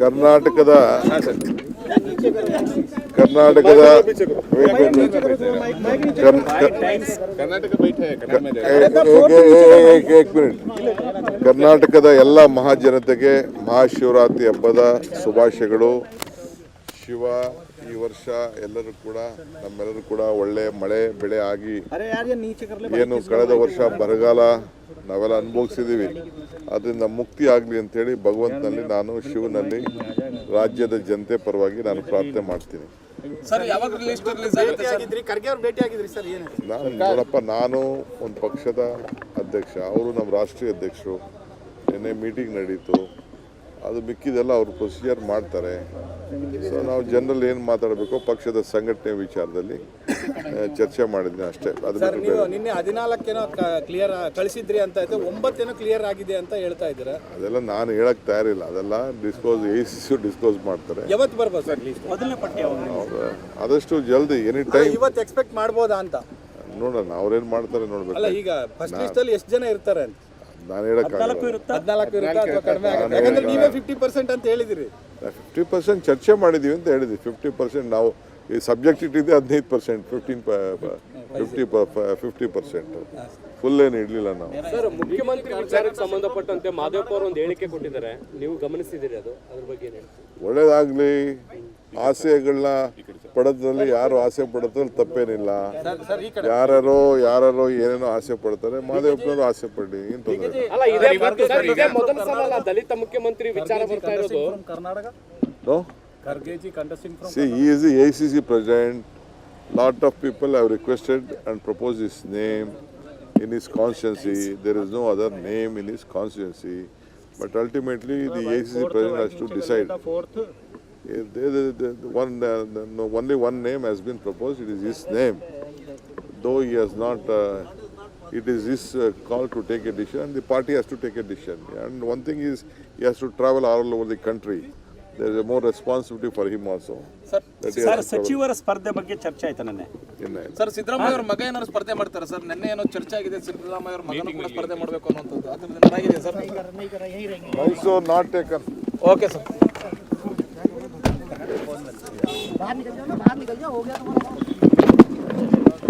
ಕರ್ನಾಟಕದ ಕರ್ನಾಟಕದ ಕರ್ನಾಟಕದ ಎಲ್ಲ ಮಹಾಜನತೆಗೆ ಮಹಾಶಿವರಾತ್ರಿ ಹಬ್ಬದ ಶುಭಾಶಯಗಳು. ಶಿವ ಈ ವರ್ಷ ಎಲ್ಲರೂ ಕೂಡ ನಮ್ಮೆಲ್ಲರೂ ಕೂಡ ಒಳ್ಳೆ ಮಳೆ ಬೆಳೆ ಆಗಿ ಏನು ಕಳೆದ ವರ್ಷ ಬರಗಾಲ ನಾವೆಲ್ಲ ಅನುಭವಿಸಿದ್ದೀವಿ ಅದರಿಂದ ಮುಕ್ತಿ ಆಗಲಿ ಅಂತೇಳಿ ಭಗವಂತನಲ್ಲಿ ನಾನು ಶಿವನಲ್ಲಿ ರಾಜ್ಯದ ಜನತೆ ಪರವಾಗಿ ನಾನು ಪ್ರಾರ್ಥನೆ ಮಾಡ್ತೀನಿ. ಸರ್ ಯಾವಾಗ ರಿಲೀಸ್ ರಿಲೀಸ್ ಆಗಿದ್ರಿ ಖರ್ಗೆ ಭೇಟಿ ಆಗಿದ್ರಿ ಸರ್ ಏನು? ನಾನು ನೋಡಪ್ಪ ನಾನು ಒಂದು ಪಕ್ಷದ ಅಧ್ಯಕ್ಷ ಅವರು ನಮ್ಮ ರಾಷ್ಟ್ರೀಯ ಅಧ್ಯಕ್ಷರು. ನಿನ್ನೆ ಮೀಟಿಂಗ್ ನಡೀತು. ಅದು ಮಿಕ್ಕಿದೆಲ್ಲ ಅವರು ಪ್ರೊಸೀಜರ್ ಮಾಡ್ತಾರೆ. ಸೊ ನಾವು ಜನರಲ್ಲಿ ಏನು ಮಾತಾಡಬೇಕು ಪಕ್ಷದ ಸಂಘಟನೆ ವಿಚಾರದಲ್ಲಿ ಚರ್ಚೆ ಮಾಡಿದ್ದೀನಿ ಅಷ್ಟೇ. ಅದು ಬಿಟ್ಟು ಬೇರೆ. ನಿನ್ನೆ ಹದಿನಾಲ್ಕೇನೋ ಕ್ಲಿಯರ್ ಕಳಿಸಿದ್ರಿ ಅಂತ ಇದೆ ಒಂಬತ್ತೇನೋ ಕ್ಲಿಯರ್ ಆಗಿದೆ ಅಂತ ಹೇಳ್ತಾ ಇದ್ದೀರಾ? ಅದೆಲ್ಲ ನಾನು ಹೇಳಕ್ಕೆ ತಯಾರಿಲ್ಲ. ಅದೆಲ್ಲ ಡಿಸ್ಕೋಸ್ ಎ ಸಿ ಡಿಸ್ಕೋಸ್ ಮಾಡ್ತಾರೆ. ಯಾವತ್ತು ಬರ್ಬೋದು ಸರ್ ಲೀಸ್ಟ್ ಅವ್ರು ಆದಷ್ಟು ಜಲ್ದಿ ಎನಿ ಟೈಮ್ ಇವತ್ತು ಎಕ್ಸ್ಪೆಕ್ಟ್ ಮಾಡ್ಬೋದಾ ಅಂತ? ನೋಡೋಣ ಅವ್ರೇನು ಮಾಡ್ತಾರೆ ಅಲ್ಲ ನೋಡ್ಬೇಕು ಈಗ ಫಸ್ಟ್ ಲಿಸ್ಟಲ್ಲಿ ಎಷ್ಟು ಜನ ಇರ್ತಾರೆ ಅಂತ? ನಾನು ಹದಿನಾಲ್ಕು ಇರುತ್ತಾ? ಅಥವಾ ಕಡಿಮೆ ಆಗುತ್ತೆ? ಯಾಕಂದ್ರೆ ನೀವೇ ಫಿಫ್ಟಿ ಪರ್ಸೆಂಟ್ ಅಂತ ಹೇಳಿದಿರಿ. ಫಿಫ್ಟಿ ಪರ್ಸೆಂಟ್ ಚರ್ಚೆ ಮಾಡಿದ್ದೀವಿ ಅಂತ ಹೇಳಿದ್ವಿ. ಫಿಫ್ಟಿ ಪರ್ಸೆಂಟ್ ನಾವು ಈ ಸಬ್ಜೆಕ್ಟ್ ಇಟ್ಟಿದ್ದೆ ಹದಿನೈದು percent fifteen fifty fifty percent full ಏನು ಇಡಲಿಲ್ಲ ನಾವು. ಸರ್ ಮುಖ್ಯಮಂತ್ರಿ ವಿಚಾರಕ್ಕೆ ಸಂಬಂಧಪಟ್ಟಂತೆ ಮಾದೇವಪ್ಪ ಅವರು ಒಂದು ಹೇಳಿಕೆ ಕೊಟ್ಟಿದ್ದಾರೆ. ನೀವು ಗಮನಿಸಿದ್ದೀರಿ ಅದು? ಅದ್ರ ಬಗ್ಗೆ ಒಳ್ಳೇದಾಗಲಿ. ಆಸೆಗಳನ್ನ ಪಡೋದ್ರಲ್ಲಿ ಯಾರು ಆಸೆ ಪಡೋದ್ರಲ್ಲಿ ತಪ್ಪೇನಿಲ್ಲ ಯಾರ್ಯಾರೋ ಯಾರ್ಯಾರೋ ಏನೇನೋ ಆಸೆ ಪಡ್ತಾರೆ ಮಾದೇವಪ್ಪನವರು ಆಸೆ ಪಡ್ಲಿ ಏನ್ ತೊಂದರೆ ಅಲ್ಲ ಇದೇ ಸರ್, ಇದೇ ಮೊದಲ ಸಲ ದಲಿತ ಮುಖ್ಯಮಂತ್ರಿ ವಿಚಾರ ಬರ್ತಾ ಇರೋದು no See, he is the ACC president. Lot of people have requested and proposed his name in his constituency. There is no other name in his constituency. But ultimately, the ACC president has to decide. Eh, the- the- the- the one, uh, the- no, only one name has been proposed. It is his name. Though he has not, uh, it is his uh, call to take a decision, and the party has to take a decision. And one thing is, he has to travel all over the country. There is a more responsibility for him also. Sir sir. ಸಚಿವರ ಸ್ಪರ್ಧೆ ಬಗ್ಗೆ ಚರ್ಚೆ ಆಯ್ತಾ ನೆನ್ನೆ sir Siddaramaiah ಅವ್ರ ಮಗ ಏನಾದ್ರು ಸ್ಪರ್ಧೆ ಮಾಡ್ತಾರೆ ಸರ್ ನಿನ್ನೆ ಏನೋ ಚರ್ಚೆ ಆಗಿದೆ ಸಿದ್ದರಾಮಯ್ಯ ಅವ್ರ ಮಗನ ಕೂಡ ಸ್ಪರ್ಧೆ ಮಾಡಬೇಕು ಅನ್ನೋಂಥದ್ದು ಅದ್ರದ್ದು ಆಗಿದೆ sir Mysore not taken. Okay sir बाहर निकल जाओ ना बाहर निकल जाओ हो गया तुम्हारा।